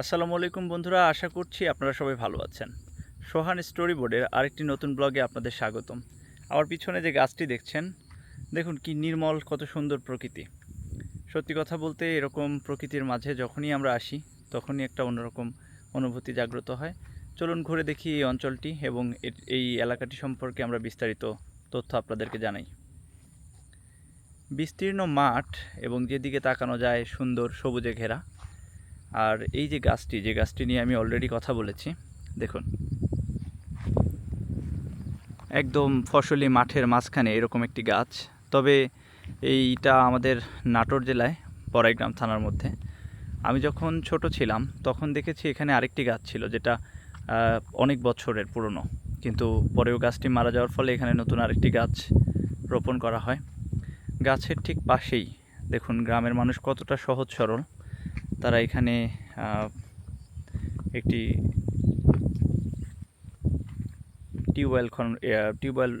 আসসালামু আলাইকুম বন্ধুরা, আশা করছি আপনারা সবাই ভালো আছেন। সোহান স্টোরি বোর্ডের আরেকটি নতুন ব্লগে আপনাদের স্বাগতম। আমার পিছনে যে গাছটি দেখছেন, দেখুন কি নির্মল, কত সুন্দর প্রকৃতি। সত্যি কথা বলতে এরকম প্রকৃতির মাঝে যখনই আমরা আসি, তখনই একটা অন্যরকম অনুভূতি জাগ্রত হয়। চলুন ঘুরে দেখি এই অঞ্চলটি এবং এই এলাকাটি সম্পর্কে আমরা বিস্তারিত তথ্য আপনাদেরকে জানাই। বিস্তীর্ণ মাঠ এবং যেদিকে তাকানো যায় সুন্দর সবুজে ঘেরা। আর এই যে গাছটি যে গাছটি নিয়ে আমি অলরেডি কথা বলেছি, দেখুন। একদম ফসলি মাঠের মাঝখানে এরকম একটি গাছ, তবে এইটা আমাদের নাটোর জেলায়, বড়াইগ্রাম থানার মধ্যে। আমি যখন ছোট ছিলাম, তখন দেখেছি এখানে আরেকটি গাছ ছিল, যেটা অনেক বছরের পুরনো। কিন্তু পরেও গাছটি মারা যাওয়ার ফলে এখানে নতুন আরেকটি গাছ রোপণ করা হয়। গাছের ঠিক পাশেই, দেখুন, গ্রামের মানুষ কতটা সহজ সরল। তারা এখানে একটি টিউবওয়েল খন টিউবওয়েল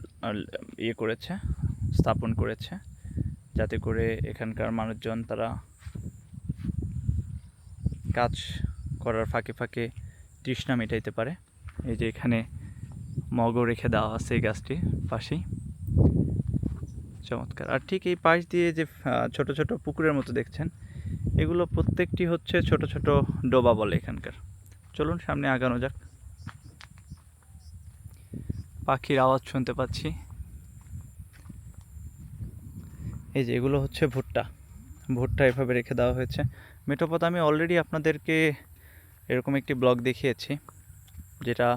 ইয়ে করেছে, স্থাপন করেছে, যাতে করে এখানকার মানুষজন তারা কাজ করার ফাঁকে ফাঁকে তৃষ্ণা মেটাইতে পারে। এই যে এখানে মগও রেখে দেওয়া আছে এই গাছটির পাশেই। চমৎকার। আর ঠিক এই পাশ দিয়ে যে ছোট ছোট পুকুরের মতো দেখছেন এগুলো প্রত্যেকটি হচ্ছে ছোট ছোট ডোবা বলে এখানকার। চলুন সামনে আগানো যাক। পাখির আওয়াজ শুনতে পাচ্ছি। এই যে এগুলো হচ্ছে ভুট্টা। ভুট্টা এভাবে রেখে দেওয়া হয়েছে। মেটোপথ, আমি অলরেডি আপনাদেরকে এরকম একটি ব্লগ দেখিয়েছি, যেটা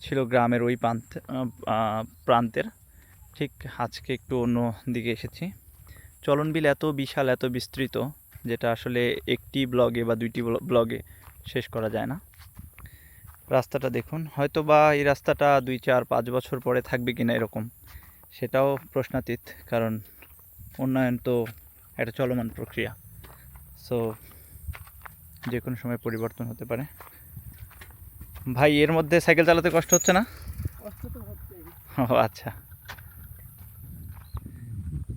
ছিল গ্রামের ওই প্রান্ত প্রান্তের। ঠিক আজকে একটু অন্য দিকে এসেছি। চলনবিল এত বিশাল, এত বিস্তৃত যেটা আসলে একটি ব্লগে বা দুইটি ব্লগে শেষ করা যায় না। রাস্তাটা দেখুন হয়তো বা এই রাস্তাটা দুই চার পাঁচ বছর পরে থাকবে কি না এরকম সেটাও প্রশ্নাতীত কারণ উন্নয়ন তো একটা চলমান প্রক্রিয়া। সো যে কোনো সময় পরিবর্তন হতে পারে। ভাই এর মধ্যে সাইকেল চালাতে কষ্ট হচ্ছে না? ও আচ্ছা।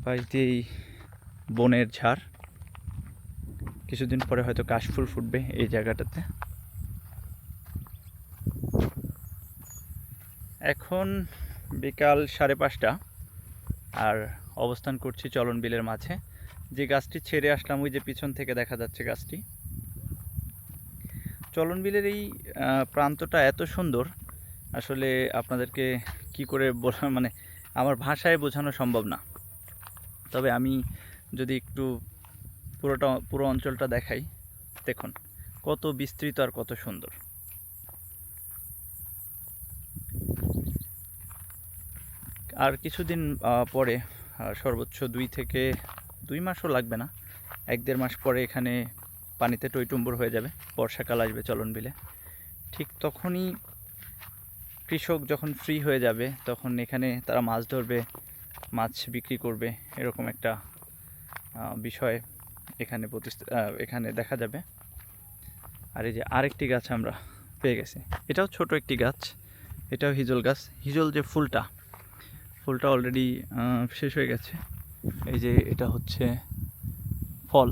পাশ দিয়েই বনের ঝাড় কিছুদিন পরে হয়তো কাশফুল ফুটবে এই জায়গাটাতে। এখন বিকাল সাড়ে পাঁচটা আর অবস্থান করছি চলন বিলের মাঝে। যে গাছটি ছেড়ে আসলাম, ওই যে পিছন থেকে দেখা যাচ্ছে গাছটি। চলন বিলের এই প্রান্তটা এত সুন্দর, আসলে আপনাদেরকে কি করে মানে আমার ভাষায় বোঝানো সম্ভব না। তবে আমি যদি একটু পুরোটা, পুরো অঞ্চলটা দেখাই। দেখুন, কত বিস্তৃত আর কত সুন্দর। আর কিছুদিন পরে সর্বোচ্চ দুই থেকে দুই মাসও লাগবে না। এক দেড় মাস পরে এখানে পানিতে টইটুম্বুর হয়ে যাবে। বর্ষাকাল আসবে চলন বিলে। ঠিক তখনই কৃষক যখন ফ্রি হয়ে যাবে, তখন এখানে তারা মাছ ধরবে, মাছ বিক্রি করবে, এরকম একটা বিষয়। এখানে প্রতিষ্ঠ এখানে দেখা যাবে। আর এই যে আরেকটি গাছ আমরা পেয়ে গেছি। এটাও ছোট একটি গাছ। এটাও হিজল গাছ। হিজল যে ফুলটা ফুলটা অলরেডি শেষ হয়ে গেছে। এই যে এটা হচ্ছে ফল।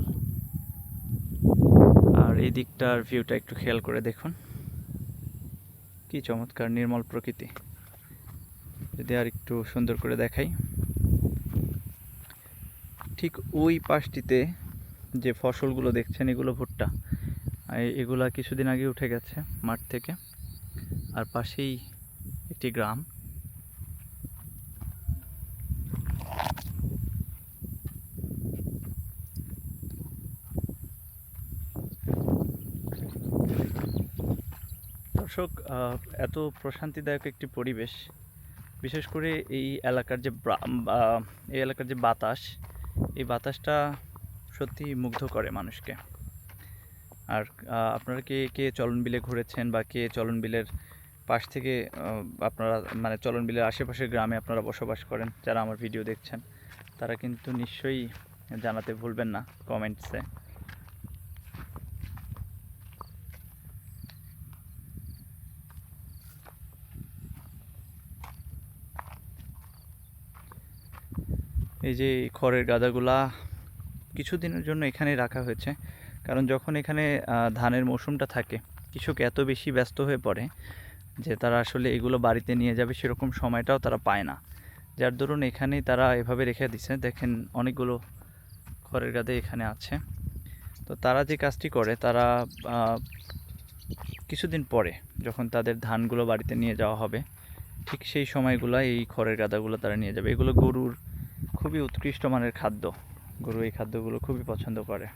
আর এই দিকটার ভিউটা একটু খেয়াল করে দেখুন। কি চমৎকার নির্মল প্রকৃতি। যদি আর একটু সুন্দর করে দেখাই। ঠিক ওই পাশটিতে যে ফসলগুলো দেখছেন, এগুলো ভুট্টা। এগুলা কিছুদিন আগে উঠে গেছে মাঠ থেকে। আর পাশেই একটি গ্রাম। দর্শক এত প্রশান্তিদায়ক একটি পরিবেশ, বিশেষ করে এই এলাকার যে এই এলাকার যে বাতাস, এই বাতাসটা সত্যি মুগ্ধ করে মানুষকে। আর আপনারা কে কে চলন বিলে ঘুরেছেন বা কে চলন বিলের পাশ থেকে আপনারা মানে চলন বিলের আশেপাশের গ্রামে আপনারা বসবাস করেন, যারা আমার ভিডিও দেখছেন, তারা কিন্তু নিশ্চয়ই জানাতে ভুলবেন না কমেন্টসে এই যে খড়ের গাদাগুলা কিছুদিনের জন্য এখানেই রাখা হয়েছে। কারণ যখন এখানে ধানের মৌসুমটা থাকে, কৃষক এত বেশি ব্যস্ত হয়ে পড়ে যে তারা আসলে এগুলো বাড়িতে নিয়ে যাবে সেরকম সময়টাও তারা পায় না। যার দরুন এখানেই তারা এভাবে রেখে দিছে। দেখেন অনেকগুলো খড়ের গাদে এখানে আছে। তো তারা যে কাজটি করে, তারা কিছুদিন পরে যখন তাদের ধানগুলো বাড়িতে নিয়ে যাওয়া হবে, ঠিক সেই সময়গুলো এই খড়ের গাদাগুলো তারা নিয়ে যাবে। এগুলো গরুর খুবই উৎকৃষ্ট মানের খাদ্য। গরু এই খাদ্যগুলো খুবই পছন্দ করে।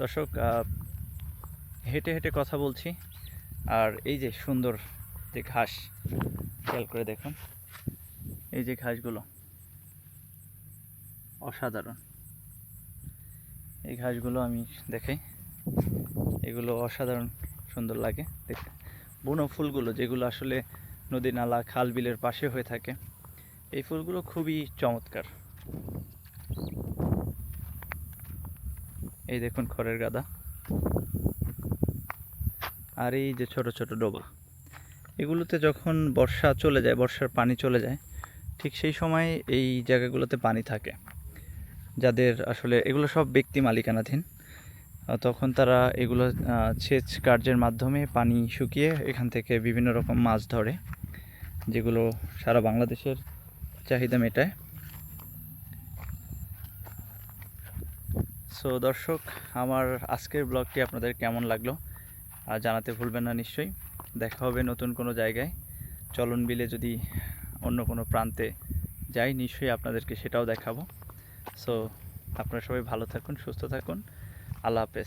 দর্শক হেঁটে হেঁটে কথা বলছি, আর এই যে সুন্দর যে ঘাস, খেয়াল করে দেখুন, এই যে ঘাসগুলো অসাধারণ। এই ঘাসগুলো আমি দেখাই, এগুলো অসাধারণ সুন্দর লাগে। দেখতে বুনো ফুলগুলো যেগুলো আসলে নদী নালা, খাল বিলের পাশে হয়ে থাকে। এই ফুলগুলো খুবই চমৎকার। এই দেখুন খড়ের গাদা। আর এই যে ছোট ছোট ডোবা। এগুলোতে যখন বর্ষা চলে যায়, বর্ষার পানি চলে যায়, ঠিক সেই সময় এই জায়গাগুলোতে পানি থাকে। যাদের আসলে এগুলো সব ব্যক্তি মালিকানাধীন। তখন তারা এগুলো সেচ কার্যের মাধ্যমে পানি শুকিয়ে এখান থেকে বিভিন্ন রকম মাছ ধরে। যেগুলো সারা বাংলাদেশের চাহিদা মেটায়। সো দর্শক, আমার আজকের ব্লগটি আপনাদের কেমন লাগল? আর জানাতে ভুলবেন না নিশ্চয়ই। দেখা হবে নতুন কোনো জায়গায়। চলন বিলে যদি অন্য কোনো প্রান্তে যাই, নিশ্চয়ই আপনাদেরকে সেটাও দেখাবো। সো আপনারা সবাই ভালো থাকুন, সুস্থ থাকুন। আল্লাহ হাফেজ।